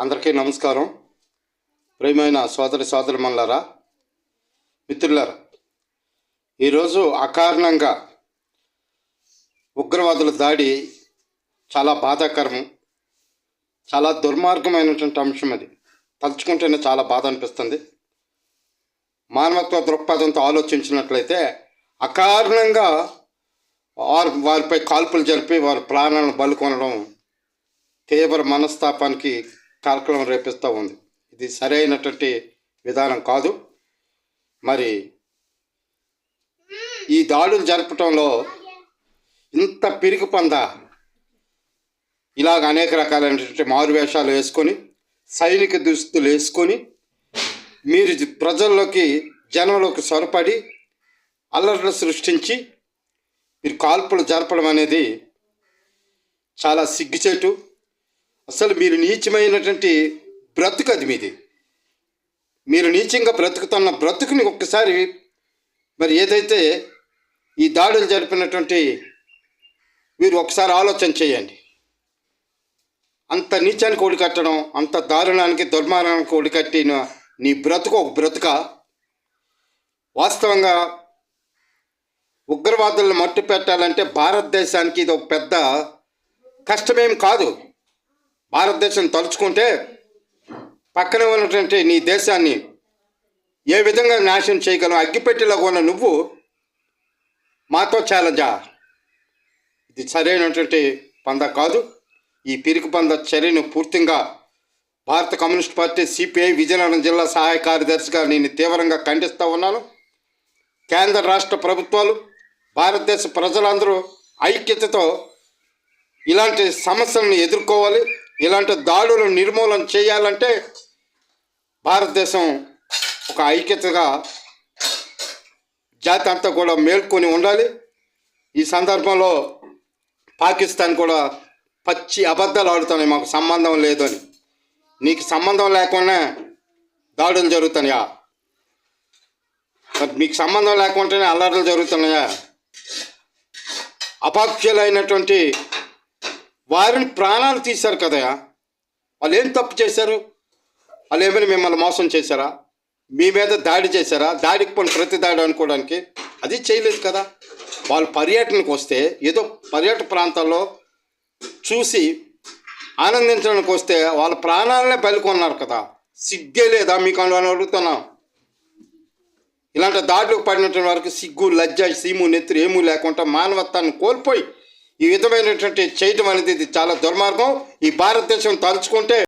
అందరికీ నమస్కారం. ప్రియమైన సోదరి సోదరిమణులారా మిత్రులారా ఈరోజు అకారణంగా ఉగ్రవాదుల దాడి చాలా బాధాకరం చాలా దుర్మార్గమైనటువంటి అంశం అది. తలుచుకుంటేనే చాలా బాధ అనిపిస్తుంది. మానవత్వ దృక్పథంతో ఆలోచించినట్లయితే అకారణంగా వారు వారిపై కాల్పులు జరిపి వారి ప్రాణాలను బలుకొనడం తీవ్ర మనస్తాపానికి కాలక్రమం రేపిస్తూ ఉంది. ఇది సరైనటువంటి విధానం కాదు. మరి ఈ దాడులు జరపటంలో ఇంత పిరికి పంద ఇలాగ అనేక రకాలైనటువంటి మారు వేషాలు వేసుకొని సైనిక దుస్తులు వేసుకొని మీరు ప్రజల్లోకి జనంలోకి సొరపడి అల్లర్లు సృష్టించి మీరు కాల్పులు జరపడం అనేది చాలా సిగ్గుచేటు. అసలు మీరు నీచమైనటువంటి బ్రతుకు అది మీది. మీరు నీచంగా బ్రతుకుతున్న బ్రతుకుని ఒక్కసారి మరి ఏదైతే ఈ దాడులు జరిపినటువంటి మీరు ఒకసారి ఆలోచన చేయండి. అంత నీచానికి ఒడికట్టడం అంత దారుణానికి దుర్మార్గానికి ఒడికట్టిన నీ బ్రతుకు ఒక బ్రతుక? వాస్తవంగా ఉగ్రవాదులను మట్టు పెట్టాలంటే భారతదేశానికి ఇది ఒక పెద్ద కష్టమేం కాదు. భారతదేశం తలుచుకుంటే పక్కనే ఉన్నటువంటి నీ దేశాన్ని ఏ విధంగా నాశనం చేయగలం? అగ్గిపెట్టెలో ఉన్న నువ్వు మాతో ఛాలెంజా ఇది సరైనటువంటి పంద కాదు. ఈ పిరికి పంద చర్యను పూర్తిగా భారత కమ్యూనిస్ట్ పార్టీ సిపిఐ విజయనగరం జిల్లా సహాయ కార్యదర్శిగా నేను తీవ్రంగా ఖండిస్తూ ఉన్నాను. కేంద్ర రాష్ట్ర ప్రభుత్వాలు భారతదేశ ప్రజలందరూ ఐక్యతతో ఇలాంటి సమస్యలను ఎదుర్కోవాలి. ఇలాంటి దాడులు నిర్మూలన చేయాలంటే భారతదేశం ఒక ఐక్యతగా జాతి అంతా కూడా మేల్కొని ఉండాలి. ఈ సందర్భంలో పాకిస్తాన్ కూడా పచ్చి అబద్ధాలు ఆడుతున్నాయి. మాకు సంబంధం లేదు అని. నీకు సంబంధం లేకుండా దాడులు జరుగుతున్నాయా? మరి మీకు సంబంధం లేకుండానే అల్లర్లు జరుగుతున్నాయా? అపాక్షులైనటువంటి వారిని ప్రాణాలు తీశారు కదయా? వాళ్ళు ఏం తప్పు చేశారు? వాళ్ళు ఏమైనా మిమ్మల్ని మోసం చేశారా? మీ మీద దాడి చేశారా? దాడికి పోయిన ప్రతి దాడి అనుకోవడానికి అది చేయలేదు కదా. వాళ్ళు పర్యటనకు వస్తే ఏదో పర్యాటక ప్రాంతాల్లో చూసి ఆనందించడానికి వస్తే వాళ్ళ ప్రాణాలనే బలికొన్నారు కదా. సిగ్గే లేదా మీకు అని అడుగుతున్నాం. ఇలాంటి దాడులకు పడినటువంటి వారికి సిగ్గు లజ్జ సీము నెత్తురు ఏమూ లేకుండా మానవత్వాన్ని కోల్పోయి ఈ విధమైనటువంటి చేయటం అనేది ఇది చాలా దుర్మార్గం. ఈ భారతదేశం తలుచుకుంటే